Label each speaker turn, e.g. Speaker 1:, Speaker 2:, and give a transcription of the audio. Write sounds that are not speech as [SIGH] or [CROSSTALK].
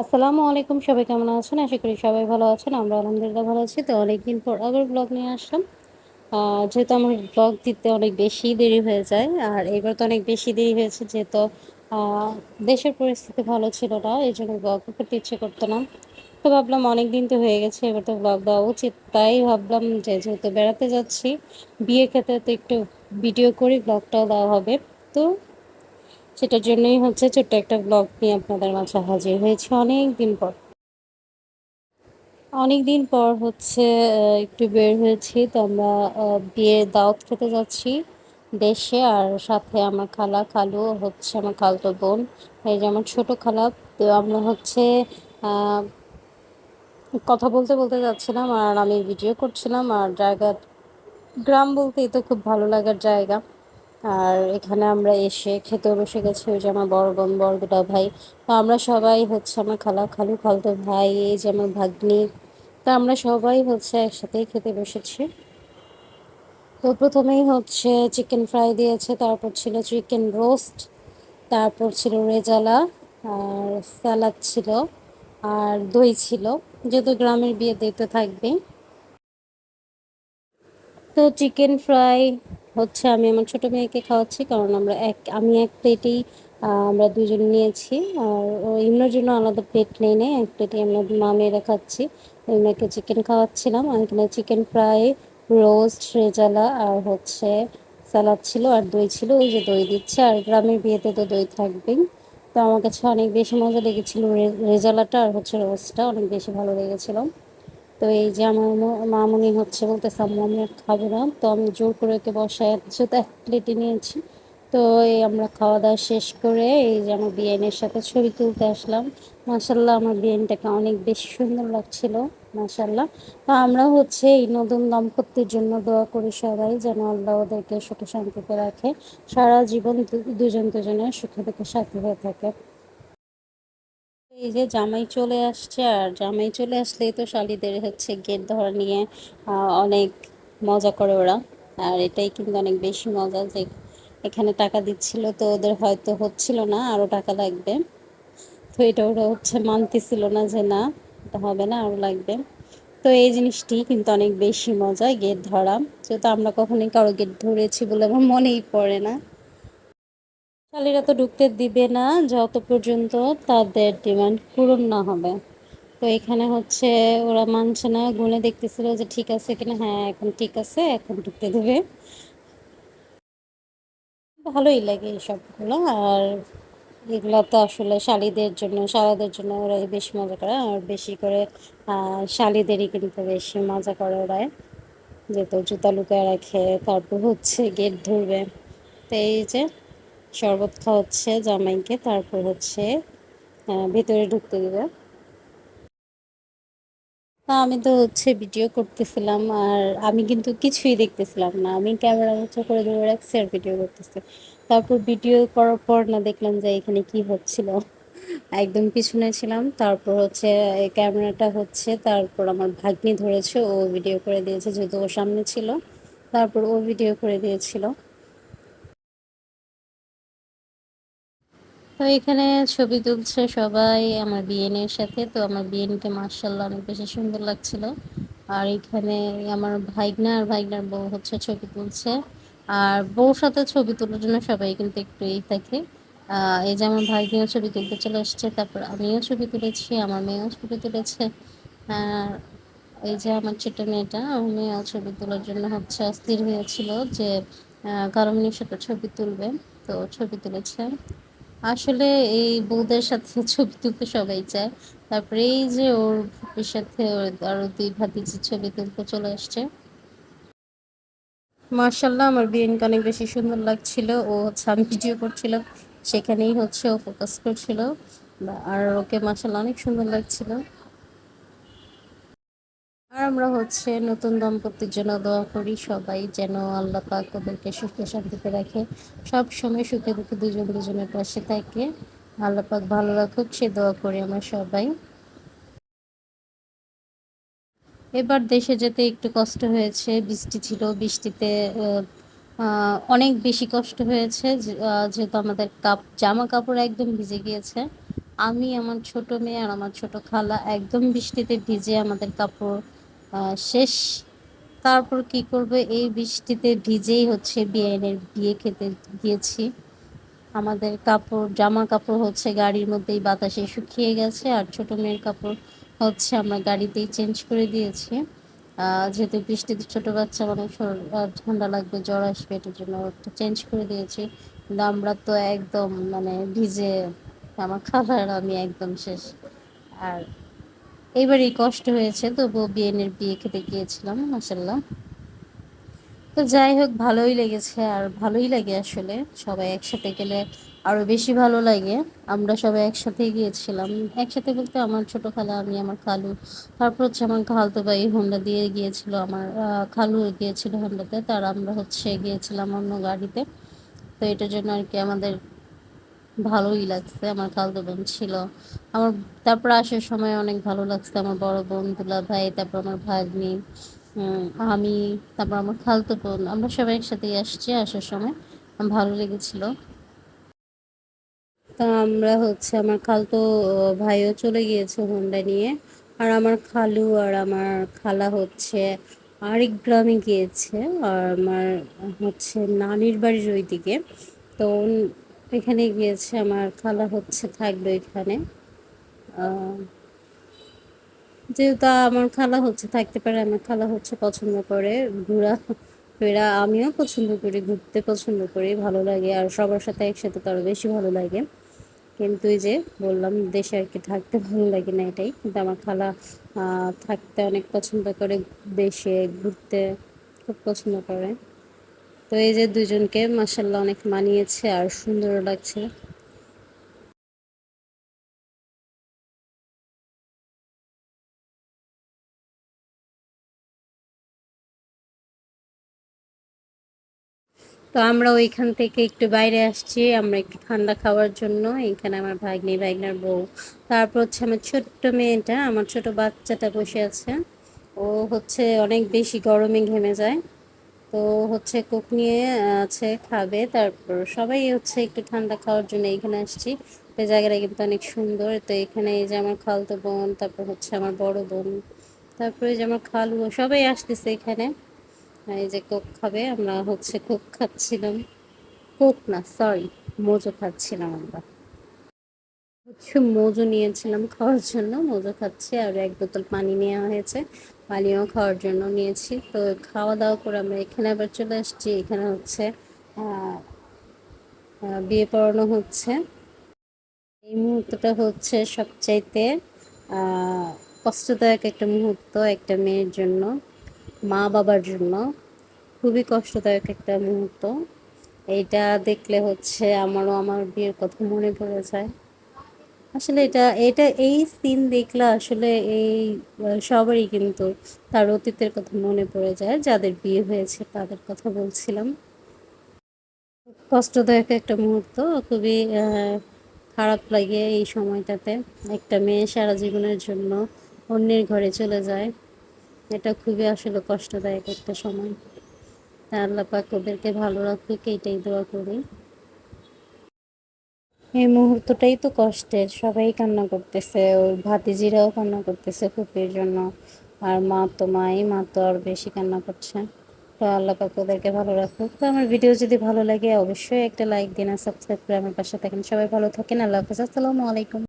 Speaker 1: আসসালামু আলাইকুম, সবাই কেমন আছেন? আশা করি সবাই ভালো আছেন আমরা আলহামদুলিল্লাহ ভালো আছি। তো অনেকদিন পর আবার ব্লগ নিয়ে আসলাম। যেহেতু আমার ব্লগ দিতে অনেক বেশি দেরি হয়ে যায়, আর এবার তো অনেক বেশি দেরি হয়েছে, যেহেতু দেশের পরিস্থিতি ভালো ছিল না, এই জন্য ব্লগ করতে ইচ্ছে করতো না। তো ভাবলাম অনেক দিন তো হয়ে গেছে, এবার তো ব্লগ দেওয়া উচিত। তাই ভাবলাম যে যেহেতু বেড়াতে যাচ্ছি বিয়ে খেতে তো একটু ভিডিও করি ব্লগটাও দেওয়া হবে। তো সেটার জন্যই হচ্ছে ছোট্ট একটা ব্লগ নিয়ে আপনাদের মাঝে হাজির হয়েছে অনেক দিন পর। অনেক দিন পর হচ্ছে একটু বের হয়েছি, তো আমরা বিয়ের দাওয়াত খেতে যাচ্ছি দেশে, আর সাথে আমার খালা খালু, হচ্ছে আমার খালতো বোন, এই যে আমার ছোট খালা। তো আমরা হচ্ছে কথা বলতে বলতে যাচ্ছিলাম, আর আমি ভিডিও করছিলাম, আর জায়গা, গ্রাম বলতেই তো খুব ভালো লাগার জায়গা। আর এখানে আমরা এসে খেতে বসে গেছি, ওই যে আমার বড় বোন, বড় দুটা ভাই। তো আমরা সবাই হচ্ছে আমার খালা, খালু, খালতো ভাই, এই যে আমার ভাগ্নি। তা আমরা সবাই হচ্ছে একসাথেই খেতে বসেছি। তো প্রথমেই হচ্ছে চিকেন ফ্রাই দিয়েছে, তারপর ছিল চিকেন রোস্ট, তারপর ছিল রেজালা, আর স্যালাড ছিল, আর দই ছিল। যেহেতু গ্রামের বিয়ে দই তো থাকবেই। তো চিকেন ফ্রাই হচ্ছে আমি আমার ছোট মেয়েকে খাওয়াচ্ছি, কারণ আমরা এক, আমি এক প্লেটেই আমরা দুজন নিয়েছি। আর ও ইমনার জন্য আলাদা প্লেট নেই নেই, এক প্লেটে আমরা মা মেয়েরা খাচ্ছি। ওই মেয়েকে চিকেন খাওয়াচ্ছিলাম আর এখানে চিকেন ফ্রাই রোস্ট রেজালা আর হচ্ছে স্যালাড ছিল আর দই ছিল, ওই যে দই দিচ্ছে। আর গ্রামের বিয়েতে তো দই থাকবেই। তো আমার কাছে অনেক বেশি মজা লেগেছিল রেজালাটা আর হচ্ছে রোস্টটা অনেক বেশি ভালো লেগেছিল। তো এই যে আমার মামনি হচ্ছে বলতেছে, আম্মু, আমি আর খাব না। তো আমি জোর করে ওকে বসায় যেহেতু এক প্লেটে নিয়েছি। তো এই আমরা খাওয়া দাওয়া শেষ করে এই যে আমার বিরিয়ানির সাথে ছবি তুলতে আসলাম। মাসাল্লাহ আমার বিরিয়ানিটাকে অনেক বেশি সুন্দর লাগছিল মাসাল্লাহ তো আমরা হচ্ছে এই নতুন দম্পতির জন্য দোয়া করি সবাই, যেন আল্লাহ ওদেরকে সুখে শান্তিতে রাখে। সারা জীবন দুজন দুজনের সুখে দুঃখে সাথী হয়ে থাকে। এই যে জামাই চলে আসছে, আর জামাই চলে আসলেই তো শালিদের হচ্ছে গেট ধরা নিয়ে অনেক মজা করে ওরা। আর এটাই কিন্তু অনেক বেশি মজা যে এখানে টাকা দিচ্ছিল তো ওদের হয়তো হচ্ছিল না আরও টাকা লাগবে। তো এটা ওরা হচ্ছে মানতেছিল না যে না, এটা হবে না আরও লাগবে। তো এই জিনিসটি কিন্তু অনেক বেশি মজা গেট ধরা। যেহেতু আমরা কখনোই কারও গেট ধরেছি বলে আমার মনেই পড়ে না। শালীরা তো ঢুকতে দিবে না, যত পর্যন্ত তাদের ডিমান্ড পূরণ না হবে। তো এখানে হচ্ছে ওরা মানছে না, গুনে দেখতেছিল যে ঠিক আছে কিনা হ্যাঁ এখন ঠিক আছে, এখন ঢুকতে দেবে। ভালোই লাগে এইসবগুলো আর এগুলো তো আসলে শালিদের জন্য শালাদের জন্য ওরাই বেশি মজা করে, আর বেশি করে শালিদেরই কিন্তু বেশি মজা করে ওরা যেহেতু জুতা লুকায় রাখে, তারপর হচ্ছে গেট ধরবে। তো এই যে শরবত খাওয়াচ্ছে জামাইকে, তারপর হচ্ছে ভেতরে ঢুকতে দেবে। আমি তো হচ্ছে ভিডিও করতেছিলাম আর আমি কিন্তু কিছুই দেখতেছিলাম না। আমি ক্যামেরা উঁচু করে ধরে রাখছি আর ভিডিও করতেছি। তারপর ভিডিও করার পর না দেখলাম যে এখানে কি হচ্ছিল। একদম পিছনে ছিলাম, তারপর হচ্ছে ক্যামেরাটা হচ্ছে, তারপর আমার ভাগ্নি ধরেছে, ও ভিডিও করে দিয়েছে, যেহেতু ওর সামনে ছিল, তারপর ও ভিডিও করে দিয়েছিল। তো এখানে ছবি তুলছে সবাই আমার বিয়েনের সাথে। তো আমার বিয়েনকে মার্শাল্লাহ অনেক বেশি সুন্দর লাগছিল। আর এখানে আমার ভাইগনা আর ভাইগনার বউ হচ্ছে ছবি তুলছে। আর বউর সাথে ছবি তোলার জন্য সবাই কিন্তু একটু এই থাকে। এই যে আমার ভাইগনাও ছবি তুলতে চলে আসছে তারপর আমিও ছবি তুলেছি, আমার মেয়েও ছবি তুলেছে। আর এই যে আমার ছোট মেয়েটা আমার মেয়েও ছবি তোলার জন্য হচ্ছে অস্থির হয়েছিল যে কারমিনীর সাথে ছবি তুলবে। তো ছবি তুলেছে। আসলে এই বৌদের সাথে [LAUGHS] ছবি তুলতে সবাই চায়। তারপরে এই যে ওর সাথে ওর দুই ভাতি ছবি তুলতে চলে আসছে। মার্শাল্লাহ আমার বিয়েনকে অনেক বেশি সুন্দর লাগছিল। ও হচ্ছে আমি ভিডিও করছিলাম, সেখানেই হচ্ছে ও ফোকাস করছিল। আর ওকে মার্শাল্লাহ অনেক সুন্দর লাগছিল। আমরা হচ্ছে নতুন দম্পতির জন্য দোয়া করি, সবাই যেন আল্লাহ পাক ওদেরকে সুখে শান্তিতে রাখে। সব সময় সুখে দুঃখে দুজন দুজনের পাশে থাকে। আল্লাহ পাক ভালো রাখুক, সে দোয়া করি আমরা সবাই। এবার দেশে যেতে একটু কষ্ট হয়েছে, বৃষ্টি ছিল। বৃষ্টিতে অনেক বেশি কষ্ট হয়েছে। যেহেতু আমাদের কাপ, জামা কাপড় একদম ভিজে গিয়েছে। আমি, আমার ছোট মেয়ে আর আমার ছোট খালা একদম বৃষ্টিতে ভিজে আমাদের কাপড় শেষ। তারপর কি করবে? এই বৃষ্টিতে ভিজেই হচ্ছে বিয়েনের বিয়ে খেতে গিয়েছি। আমাদের কাপড় জামা কাপড় হচ্ছে গাড়ির মধ্যেই বাতাসে শুকিয়ে গেছে আর ছোট মেয়ের কাপড় হচ্ছে আমরা গাড়িতেই চেঞ্জ করে দিয়েছি। যেহেতু বৃষ্টিতে ছোট বাচ্চা আহ, ঠান্ডা লাগবে জ্বর আসবে এটার জন্য চেঞ্জ করে দিয়েছি। কিন্তু আমরা তো একদম মানে ভিজে আমার খাবার আমি একদম শেষ। আর এইবারই কষ্ট হয়েছে, তবুও বিয়েনের বিয়ে খেতে গিয়েছিলাম মাসাল্লাহ তো যাই হোক, ভালোই লেগেছে আর ভালোই লাগে আসলে। সবাই একসাথে গেলে আরও বেশি ভালো লাগে। আমরা সবাই একসাথে গিয়েছিলাম। একসাথে বলতে আমার ছোট খালা, আমি, আমার খালু। তারপর হচ্ছে আমার খালতো ভাই হোন্ডা দিয়ে গিয়েছিল, আমার খালু গিয়েছিল হোন্ডাতে তার আমরা হচ্ছে গিয়েছিলাম অন্য গাড়িতে। তো এটার জন্য আর কি আমাদের ভালোই লাগছে, আমার খালতো বোন ছিল। আমার, তারপর আসার সময় অনেক ভালো লাগছে, আমার বড় বোন, দুলা ভাই, তারপর আমার ভাগ্নি আমি, তারপর আমার খালতো বোন। আমরা সবাই একসাথেই আসছি আসার সময় ভালো লেগেছিল। তো আমরা হচ্ছে আমার খালতো ভাইও চলে গিয়েছে হোন্ডা নিয়ে, আর আমার খালু আর আমার খালা হচ্ছে আরেক গ্রামে গিয়েছে, আর আমার হচ্ছে নানির বাড়ির ওইদিকে। তো এখানে গিয়েছে আমার খালা হচ্ছে, থাকবে এখানে। যেহেতু আমার খালা হচ্ছে, থাকতে পারে, আমার খালা হচ্ছে পছন্দ করে ঘোরা, ফেরা। আমিও পছন্দ করি, ঘুরতে পছন্দ করি, ভালো লাগে, আর সবার সাথে একসাথে তো আরও বেশি ভালো লাগে। কিন্তু এই যে বললাম, দেশে আর কি থাকতে [LAUGHS] ভালো লাগে না এটাই। কিন্তু আমার খালা থাকতে অনেক পছন্দ করে, দেশে ঘুরতে খুব পছন্দ করে। তো এই যে দুজনকে মাসাল্লাহ অনেক মানিয়েছে আর সুন্দরও লাগছে। তো আমরা ওইখান থেকে একটু বাইরে আসছি, আমরা একটু ঠান্ডা খাওয়ার জন্য। এখানে আমার ভাগ্নি, ভাগ্নার বউ। তারপর হচ্ছে আমার ছোট্ট মেয়েটা, আমার ছোট বাচ্চাটা বসে আছে। ও হচ্ছে অনেক বেশি গরমে ঘেমে যায়। তো হচ্ছে কোক নিয়ে আছে খাবে। তারপর সবাই হচ্ছে একটু ঠান্ডা খাওয়ার জন্য এখানে আসছি। তো জায়গাটা কিন্তু অনেক সুন্দর। তো এখানে এই যে আমার খালতো বোন, তারপর হচ্ছে আমার বড় বোন, তারপরে যে আমার খালু, সবাই আসতেছে এখানে। এই যে কোক খাবে, আমরা হচ্ছে কোক খাচ্ছিলাম। কোক না সরি মোজো খাচ্ছিলাম আমরা। হচ্ছে মোজো নিয়েছিলাম খাওয়ার জন্য, মোজো খাচ্ছি, আর এক বোতল পানি নেওয়া হয়েছে। পানিও খাওয়ার জন্য নিয়েছি। তো খাওয়া দাওয়া করে আমরা এখানে আবার চলে আসছি। এখানে হচ্ছে বিয়ে পড়ানো হচ্ছে। এই মুহূর্তটা হচ্ছে সবচাইতে কষ্টদায়ক একটা মুহূর্ত একটা মেয়ের জন্য মা বাবার জন্য। খুবই কষ্টদায়ক একটা মুহূর্ত। এইটা দেখলে হচ্ছে আমারও আমার বিয়ের কথা মনে পড়ে যায়। আসলে এটা এটা এই সিন দেখলে আসলে এই সবারই কিন্তু তার অতীতের কথা মনে পড়ে যায়। যাদের বিয়ে হয়েছে তাদের কথা বলছিলাম। কষ্টদায়ক একটা মুহূর্ত। খুবই খারাপ লাগে এই সময়টাতে। একটা মেয়ে সারা জীবনের জন্য অন্যের ঘরে চলে যায়। এটা খুবই আসলে কষ্টদায়ক একটা সময়। আল্লাহ পাক ওদেরকে ভালো রাখুক, এইটাই দোয়া করি। এই মুহূর্তটাই তো কষ্টের। সবাই কান্না করতেছে, ওর ভাতিজিরাও কান্না করতেছে ফুপির জন্য। আর মা তো মাই, মা তো আর বেশি কান্না করছে। তো আল্লাহ পাক ওদেরকে ভালো রাখুক। তো আমার ভিডিও যদি ভালো লাগে, অবশ্যই একটা লাইক দিন আর সাবস্ক্রাইব করে আমার পাশে থাকেন। সবাই ভালো থাকেন, আল্লাহ হাফিজ। আসসালামু আলাইকুম।